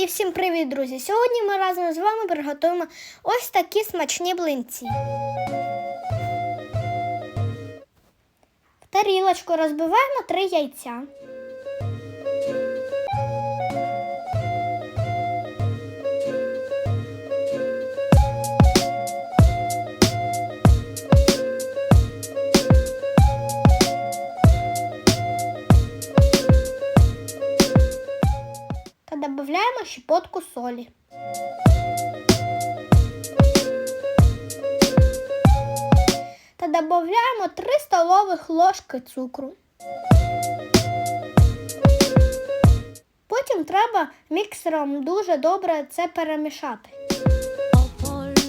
І всім привіт, друзі! Сьогодні ми разом з вами приготуємо ось такі смачні блинці. В тарілочку розбиваємо три яйця. Додаємо щепотку солі. Та додаємо 3 столових ложки цукру. Потім треба міксером дуже добре це перемішати. Opole,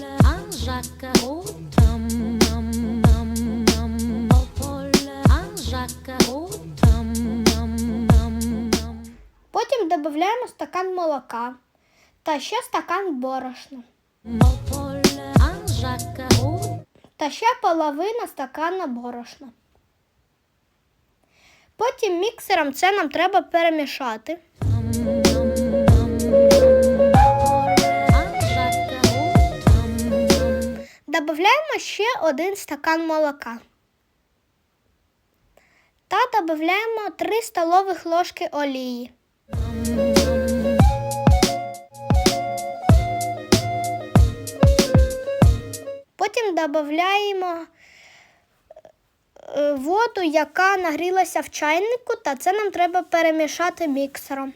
Потім додаємо стакан молока та ще стакан борошна. Та ще половина стакана борошна. Потім міксером це нам треба перемішати. Додаємо ще один стакан молока. Та додаємо 3 столових ложки олії. Потім додаємо е, воду, яка нагрілася в чайнику, та це нам треба перемішати міксером.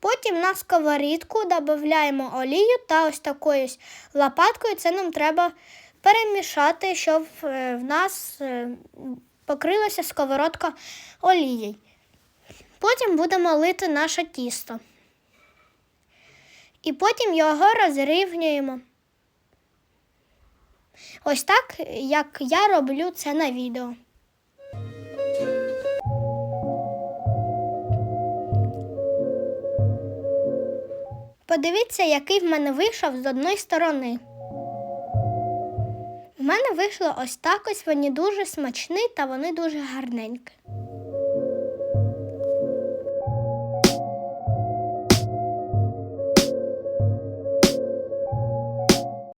Потім на сковорідку додаємо олію та ось такою лопаткою це нам треба перемішати, щоб е, в нас е, покрилася сковородка олією. Потім будемо лити наше тісто. І потім його розрівнюємо. Ось так, як я роблю це на відео. Подивіться, який в мене вийшов з одної сторони. В мене вийшло ось так ось, вони дуже смачні та вони дуже гарненькі.